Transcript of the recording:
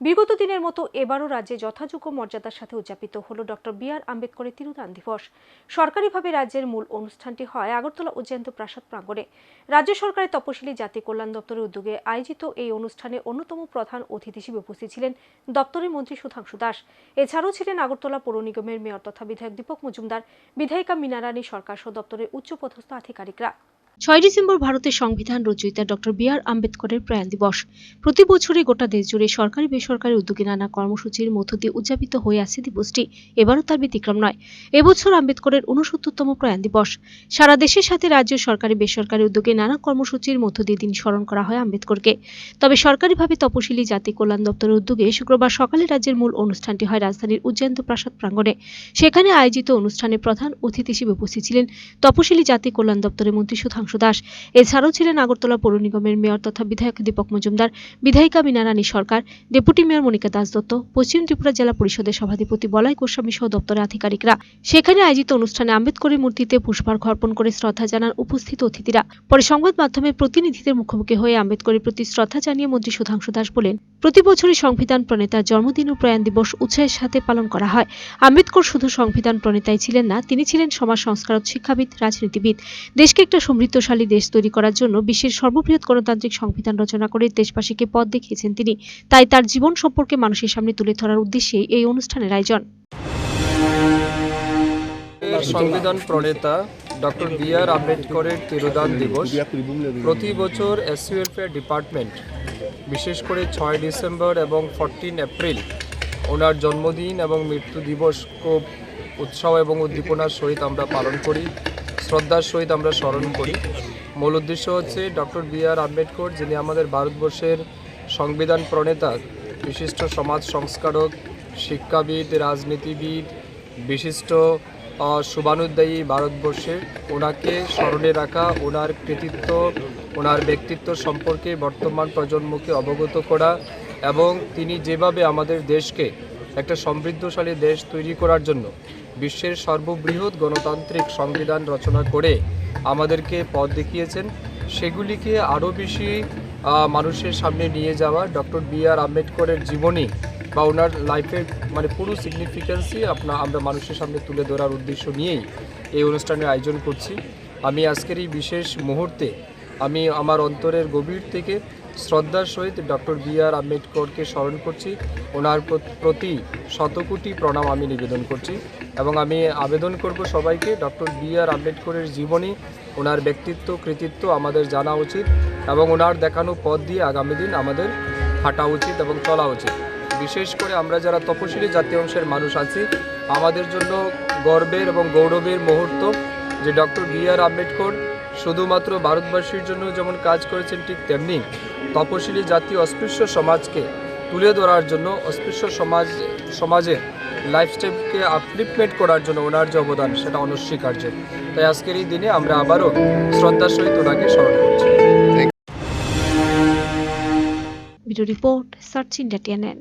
বিগত দিনের মতো এবারও রাজ্যে যথাযোগ্য মর্যাদার সাথে উদযাপিত হল ডক্টর বি আর আম্বেদকরের তিরুদান দিবস। সরকারিভাবে রাজ্যের মূল অনুষ্ঠানটি হয় আগরতলা উজ্জয়ন্ত প্রাসাদ প্রাঙ্গণে। রাজ্য সরকারের তপশিলি জাতি কল্যাণ দপ্তরের উদ্যোগে আয়োজিত এই অনুষ্ঠানে অন্যতম প্রধান অতিথি হিসেবে উপস্থিত ছিলেন দপ্তরের মন্ত্রী সুধাংশু দাস। এছাড়াও ছিলেন আগরতলা পৌর নিগমের মেয়র তথা বিধায়ক দীপক মজুমদার, বিধায়িকা মীনারানী সরকার সহ দপ্তরের উচ্চপদস্থ আধিকারিকরা। ছয় ডিসেম্বর ভারতের সংবিধান রচয়িতা ডক্টর বি আর আম্বেদকরের প্রয়াণ দিবস। প্রতি বছরই গোটা দেশ জুড়ে সরকারি বেসরকারি উদ্যোগে নানা কর্মসূচির মধ্য দিয়ে উদযাপিত হয়ে আসছে দিবসটি। এবারও তার ব্যতিক্রম নয়। এবছর আম্বেদকরের উনসত্তরতম প্রয়াণ দিবস। সারা দেশের সাথে রাজ্য সরকারি বেসরকারি উদ্যোগে নানা কর্মসূচির মধ্য দিয়ে দিন স্মরণ করা হয় আম্বেদকরকে। তবে সরকারিভাবে তপশিলি, জাতি কল্যাণ দপ্তরের উদ্যোগে শুক্রবার সকালে রাজ্যের মূল অনুষ্ঠানটি হয় রাজধানীর উজ্জয়ন্ত প্রাসাদ প্রাঙ্গণে। সেখানে আয়োজিত অনুষ্ঠানে প্রধান অতিথি হিসেবে উপস্থিত ছিলেন তপশিলি, জাতি কল্যাণ দপ্তরের মন্ত্রী সুধাংশু দাস। এছাড়াও ছিলেন আগরতলা পৌর নিগমের মেয়র তথা বিধায়ক দীপক মজুমদার, বিধায়িকা মীনারানী সরকার, ডেপুটি মেয়র মনিকা দাস দত্ত, পশ্চিম ত্রিপুরা জেলা পরিষদের সভাধিপতি বলাই গোস্বামী সহ দপ্তরের আধিকারিকরা। সেখানে আয়োজিত অনুষ্ঠানে আম্বেদকরের মূর্তিতে পুষ্পার্ঘ অর্পণ করে শ্রদ্ধা জানান উপস্থিত অতিথিরা। পরে সংবাদ মাধ্যমের প্রতিনিধিদের মুখোমুখি হয়ে আম্বেদকরের প্রতি শ্রদ্ধা জানিয়ে মন্ত্রী সুধাংশু দাস বলেন, প্রতি বছরই সংবিধান প্রণেতার জন্মদিন ও প্রয়াণ দিবস উৎসাহের সাথে পালন করা হয়। আম্বেদকর শুধু সংবিধান প্রণেতাই ছিলেন না, তিনি ছিলেন সমাজ সংস্কারক, শিক্ষাবিদ, রাজনীতিবিদ। দেশকে একটা সমৃদ্ধশালী দেশ তৈরি করার জন্য বিশ্বের সর্ববৃহৎ গণতান্ত্রিক সংবিধান রচনা করে দেশবাসীকে পথ দেখিয়েছেন তিনি। তাই তার জীবন সম্পর্কে মানুষের সামনে তুলে ধরার উদ্দেশ্যে এই অনুষ্ঠানের আয়োজন। সংবিধান প্রণেতা ডক্টর বি আর আম্বেদকরের তিরোদান দিবস প্রতি বছর এসইউএলফেয়ার ডিপার্টমেন্ট, বিশেষ করে ছয় ডিসেম্বর এবং ফোরটিন এপ্রিল, ওনার জন্মদিন এবং মৃত্যু দিবস, খুব উৎসাহ এবং উদ্দীপনার সহিত আমরা পালন করি। শ্রদ্ধার সহিত আমরা স্মরণ করি। মূল উদ্দেশ্য হচ্ছে ডক্টর বি আর আম্বেদকর, যিনি আমাদের ভারতবর্ষের সংবিধান প্রণেতা, বিশিষ্ট সমাজ সংস্কারক, শিক্ষাবিদ, রাজনীতিবিদ, বিশিষ্ট শুভানুদ্দায়ী ভারতবর্ষের ওনাকে স্মরণে রাখা, ওনার কৃতিত্ব, ওনার ব্যক্তিত্ব সম্পর্কে বর্তমান প্রজন্মকে অবগত করা এবং তিনি যেভাবে আমাদের দেশকে একটা সমৃদ্ধশালী দেশ তৈরি করার জন্য বিশ্বের সর্ববৃহৎ গণতান্ত্রিক সংবিধান রচনা করে আমাদেরকে পথ দেখিয়েছেন। সেগুলিকে আরও বেশি মানুষের সামনে নিয়ে যাওয়া ডক্টর বি আর আম্বেদকরের জীবনী বা ওনার লাইফের মানে পুরো সিগনিফিক্যান্সই আপনার আমরা মানুষের সামনে তুলে ধরার উদ্দেশ্য নিয়েই এই অনুষ্ঠানের আয়োজন করছি। আমি আজকের এই বিশেষ মুহূর্তে আমি আমার অন্তরের গভীর থেকে শ্রদ্ধার সহিত ডক্টর বি আর আম্বেদকরকে স্মরণ করছি। ওনার প্রতি শতকোটি প্রণাম আমি নিবেদন করছি। এবং আমি আবেদন করব সবাইকে ডক্টর বি আর আম্বেদকরের জীবনী, ওনার ব্যক্তিত্ব, কৃতিত্ব আমাদের জানা উচিত এবং ওনার দেখানো পথ দিয়ে আগামী দিন আমাদের হাঁটা উচিত এবং চলা উচিত। বিশেষ করে আমরা যারা তপশিলি জাতি অংশের মানুষ আছি, আমাদের জন্য গর্বের এবং গৌরবের মুহূর্ত যে ডক্টর বি আর আম্বেদকর শুধুমাত্র ভারতবাসীর জন্য যেমন কাজ করেছেন ঠিক তেমনি তপশিলি জাতি অস্পৃশ্য সমাজকে তুলে ধরার জন্য অস্পৃশ্য সমাজ সমাজের লাইফস্টাইলকে আপলিফমেন্ট করার জন্য ওনার যে অবদান, সেটা অনস্বীকার্য। তাই আজকের এই দিনে আমরা আবারও শ্রদ্ধার সহিত ওনাকে স্মরণ করছি। Report search India TNN